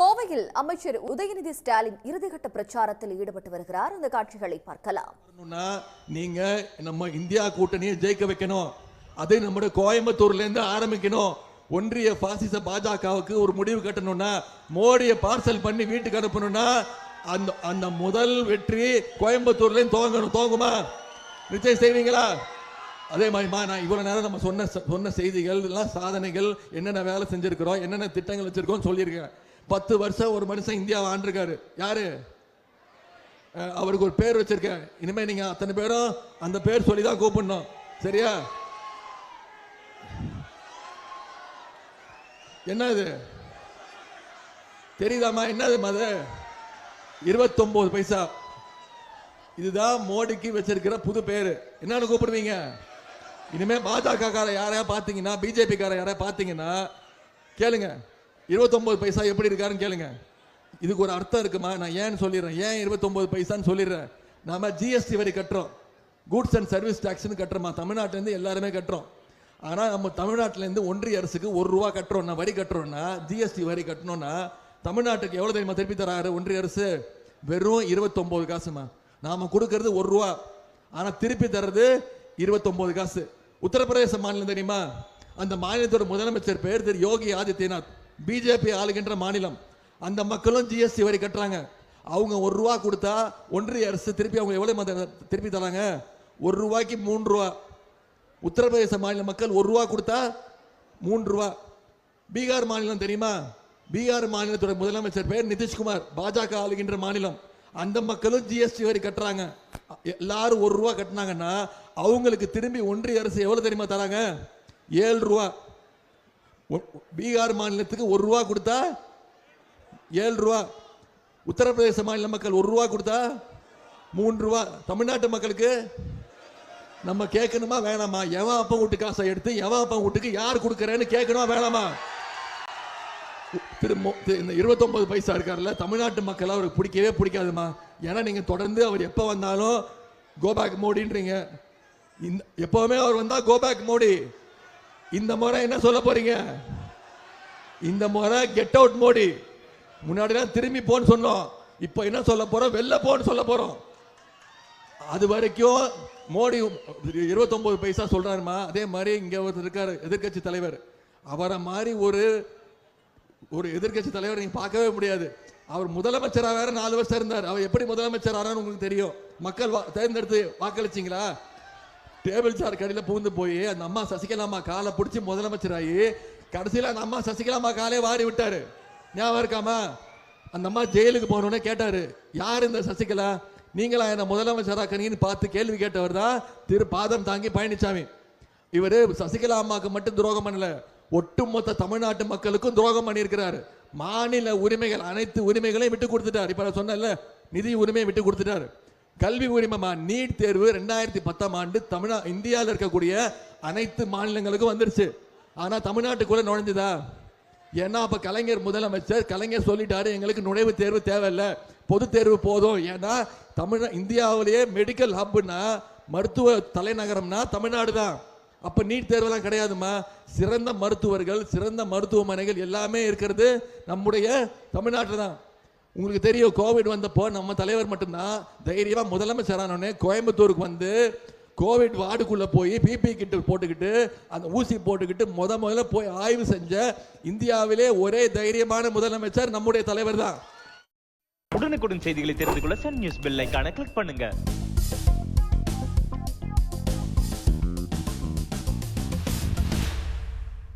கோவையில் அமைச்சர் உதயநிதி ஸ்டாலின் இறுதிகட்ட பிரச்சாரத்தில் ஈடுபட்டு வருகிறார். அந்த காட்சிகளை பார்க்கலாம். நீங்க நம்ம இந்தியா கூட்டணியை ஜெயிக்க வைக்கணும். அதை நம்முடைய கோயம்புத்தூர்ல இருந்து ஆரம்பிக்கணும். ஒன்றிய பாசிச பாஜகவுக்கு ஒரு முடிவு கட்டணும்னா மோடியை பார்சல் பண்ணி வீட்டுக்கு அனுப்பணும்னா அந்த அந்த முதல் வெற்றி கோயம்புத்தூர்ல தோங்கணும் துவங்கணும். துவங்குமா? நிச்சயம் செய்வீங்களா? அதே மாதிரிமா நான் இவ்வளோ நேரம் நம்ம சொன்ன சொன்ன செய்திகள் எல்லாம் சாதனைகள் என்னென்ன வேலை செஞ்சுருக்கிறோம் என்னென்ன திட்டங்கள் வச்சுருக்கோம்னு சொல்லியிருக்கேன். பத்து வருஷம் ஒரு மனுஷன் இந்தியாவை ஆண்டிருக்காரு. யாரு? அவருக்கு ஒரு பேர் வச்சிருக்கேன். இனிமே நீங்க அத்தனை பேரும் அந்த பேர் சொல்லி தான் கூப்பிடணும். சரியா? என்ன இது தெரியுதாம்மா? என்னது அது? இருபத்தொன்பது பைசா. இதுதான் மோடிக்கு வச்சிருக்கிற புது பேர். என்னன்னு கூப்பிடுவீங்க? இனிமே பாஜக கார யாரையா பார்த்தீங்கன்னா பிஜேபி கார யாரையா பார்த்தீங்கன்னா கேளுங்க. இருபத்தொம்பது பைசா எப்படி இருக்காருன்னு கேளுங்க. இதுக்கு ஒரு அர்த்தம் இருக்குமா? நான் ஏன்னு சொல்லிடுறேன். ஏன் இருபத்தொம்பது பைசான்னு சொல்லிடுறேன்? நாம ஜிஎஸ்டி வரி கட்டுறோம். கூட்ஸ் அண்ட் சர்வீஸ் டேக்ஸ்னு கட்டுறோமா? தமிழ்நாட்டிலேருந்து எல்லாருமே கட்டுறோம். ஆனால் நம்ம தமிழ்நாட்டிலேருந்து ஒன்றிய அரசுக்கு ஒரு ரூபா கட்டுறோம்னா வரி கட்டுறோம்னா ஜிஎஸ்டி வரி கட்டணும்னா தமிழ்நாட்டுக்கு எவ்வளோ தெரியுமா திருப்பி தராரு ஒன்றிய அரசு? வெறும் இருபத்தொம்போது காசுமா? நாம் கொடுக்கறது ஒரு ரூபா. ஆனால் திருப்பி தர்றது இருபத்தொம்போது காசு. உத்தரப்பிரதேச மாநிலம் தெரியுமா? அந்த மாநிலத்தோட முதலமைச்சர் பேர் திரு யோகி ஆதித்யநாத். பிஜேபி ஆளுகின்ற மாநிலம். அந்த மக்களும் ஜிஎஸ்டி வரி கட்டுறாங்க. அவங்க ஒரு ரூபா கொடுத்தா ஒன்றிய அரசு திருப்பி அவங்க எவ்வளோ திருப்பி தராங்க? ஒரு ரூபாய்க்கு மூன்று ரூபா. உத்தரப்பிரதேச மாநில மக்கள் ஒரு ரூபா கொடுத்தா மூன்று ரூபா. பீகார் மாநிலம் தெரியுமா? பீகார் மாநிலத்தோட முதலமைச்சர் பேர் நிதிஷ்குமார். பாஜக ஆளுகின்ற மாநிலம். அந்த மக்களும் ஜிஎஸ்டி வரி கட்டுறாங்க. எல்லாரும் ஒரு ரூபா கட்டினாங்கன்னா அவங்களுக்கு திரும்பி ஒன்றிய அரசு எவ்வளோ தெரியுமா தராங்க? ஏழு ரூபா. பீகார் மாநிலத்துக்கு ஒரு ரூபா கொடுத்தா ஏழு ரூபா. உத்தரப்பிரதேச மாநில மக்கள் ஒரு ரூபா கொடுத்தா மூன்று ரூபா. தமிழ்நாட்டு மக்களுக்கு நம்ம கேட்கணுமா வேணாமா? எவன் அப்பன் வீட்டு காசை எடுத்து எவன் அப்பன் வீட்டுக்கு யார் கொடுக்கறேன்னு கேட்கணுமா வேணாமா? திரு இந்த இருபத்தொன்பது பைசா இருக்கார்ல தமிழ்நாட்டு மக்கள் அவருக்கு பிடிக்கவே பிடிக்காதுமா? ஏன்னா நீங்கள் தொடர்ந்து அவர் எப்போ வந்தாலும் கோபேக் மோடின்றீங்க. இந்த எப்போவுமே அவர் வந்தால் கோபேக் மோடி. இந்த முறை என்ன சொல்ல போறீங்க? இந்த முறை கெட் அவுட் மோடி முன்னாடிலாம் திரும்பி போன்னு சொன்னோம். இப்போ என்ன சொல்ல போறோம்? வெளில போன்னு சொல்ல போறோம். அது வரைக்கும் மோடி இருபத்தொன்பது பைசா சொல்றாருமா? அதே மாதிரி இங்க ஒருத்தர் இருக்காரு எதிர்க்கட்சி தலைவர். அவரை மாதிரி ஒரு ஒரு எதிர்க்கட்சி தலைவர் நீங்க பார்க்கவே முடியாது. அவர் முதலமைச்சராக வேற நாலு வருஷம் இருந்தார். அவர் எப்படி முதலமைச்சர் ஆனான்னு உங்களுக்கு தெரியும். மக்கள் வா- தேர்ந்தெடுத்து வாக்களிச்சிங்களா? டேபிள் சார் கடையில் பூந்து போய் அந்த அம்மா சசிகலாமா காலை பிடிச்சி முதலமைச்சராகி கடைசியில் அந்த அம்மா சசிகலாமா காலே வாரி விட்டாரு. ஞாபகம் இருக்காமா? அந்த அம்மா ஜெயிலுக்கு போனோடனே கேட்டார் யார் இந்த சசிகலா? நீங்களா என்ன முதலமைச்சராக்கனீங்கன்னு பார்த்து கேள்வி கேட்டவர் தான் திரு பாதம் தாங்கி பழனிசாமி இவரு சசிகலா அம்மாவுக்கு மட்டும் துரோகம் பண்ணல ஒட்டுமொத்த தமிழ்நாட்டு மக்களுக்கும் துரோகம் பண்ணியிருக்கிறாரு. மாநில உரிமைகள் அனைத்து உரிமைகளையும் விட்டு கொடுத்துட்டார். இப்போ நான் சொன்னேன்ல நிதி உரிமையை விட்டு கொடுத்துட்டாரு. கல்வி உரிமைமா நீட் தேர்வு ரெண்டாயிரத்தி பத்தாம் ஆண்டு தமிழ்நா இந்தியாவில் இருக்கக்கூடிய அனைத்து மாநிலங்களுக்கும் வந்துருச்சு. ஆனால் தமிழ்நாட்டுக்குள்ள நுழைஞ்சுதா? ஏன்னா அப்போ கலைஞர் முதலமைச்சர் கலைஞர் சொல்லிட்டாரு எங்களுக்கு நுழைவு தேர்வு தேவையில்லை. பொது தேர்வு போதும். ஏன்னா தமிழ் இந்தியாவிலேயே மெடிக்கல் ஹப்னா மருத்துவ தலைநகரம்னா தமிழ்நாடு தான். அப்போ நீட் தேர்வெல்லாம் கிடையாதுமா? சிறந்த மருத்துவர்கள் சிறந்த மருத்துவமனைகள் எல்லாமே இருக்கிறது நம்முடைய தமிழ்நாட்டில் தான். உங்களுக்கு தெரியும் கோவிட் வந்தப்போ நம்ம தலைவர் மட்டும்தான் தைரியமாக முதலமைச்சர் கோயம்புத்தூருக்கு வந்து கோவிட் வார்டுக்குள்ளே போய் பிபி கிட்டு போட்டுக்கிட்டு அந்த ஊசி போட்டுக்கிட்டு முத முதல்ல போய் ஆய்வு செஞ்ச இந்தியாவிலே ஒரே தைரியமான முதலமைச்சர் நம்முடைய தலைவர் தான். உடனுக்குடன் செய்திகளை தெரிந்து கொள்ள சன் நியூஸ் பெல் ஐக்கான கிளிக் பண்ணுங்க.